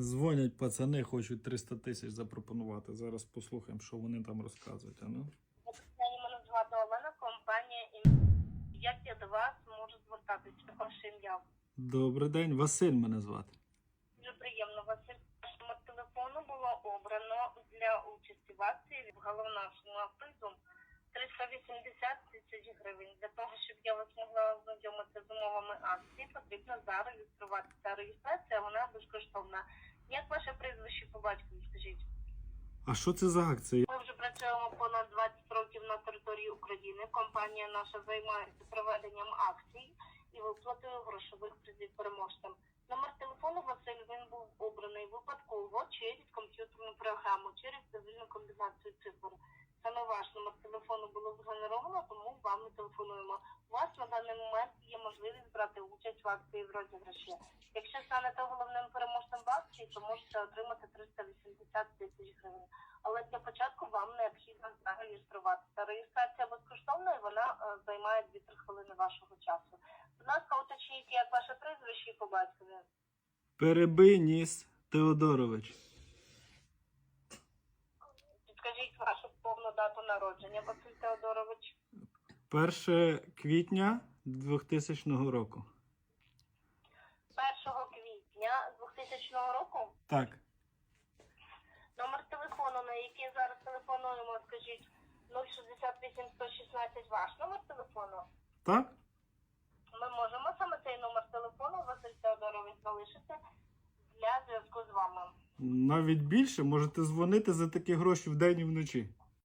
Дзвонять пацани, хочуть 300 тисяч запропонувати. Зараз послухаємо, що вони там розказують. А ну? Мене звати Олена, компанія як я до вас можу звертатися ваше ім'я. Добрий день, Василь мене звати. Дуже приємно вас номер телефону було обрано для участі в акції в головному призу 380 тисяч гривень. Для того, щоб я вас могла ознайомити з умовами акції, потрібно зареєструватися. Реєстрація вона безкоштовна. Як ваше прізвище по батькові, скажіть? А що це за акція? Ми вже працюємо понад 20 років на території України. Компанія наша займається проведенням акцій і виплатою грошових призів переможцям. Номер телефону Василь він був обраний випадково через комп'ютерну програму, через цивільну комбінацію цифр. Саме ваш номер телефону було згенеровано, тому вам і телефонуємо. У вас на даний момент є можливість брати участь в акції в розіграші. Якщо станете головним переможцем в акції, то можете отримати 380 тисяч гривень. Але для початку вам необхідно зареєструватися. Реєстрація безкоштовна і вона е, займає 2-3 хвилини вашого часу. Будь ласка, уточніть, як ваше прізвище і по батькові. Перебий ніс Теодорович. Підкажіть вашу повну дату народження, Василь Теодорович. 1 квітня 2000 року. 1 квітня 2000 року. Так. Номер телефону, на який зараз телефонуємо, скажіть 068 116 ваш номер телефону. Так? Ми можемо саме цей номер телефону Василь Теодорович залишити для зв'язку з вами. Навіть більше можете дзвонити за такі гроші вдень і вночі.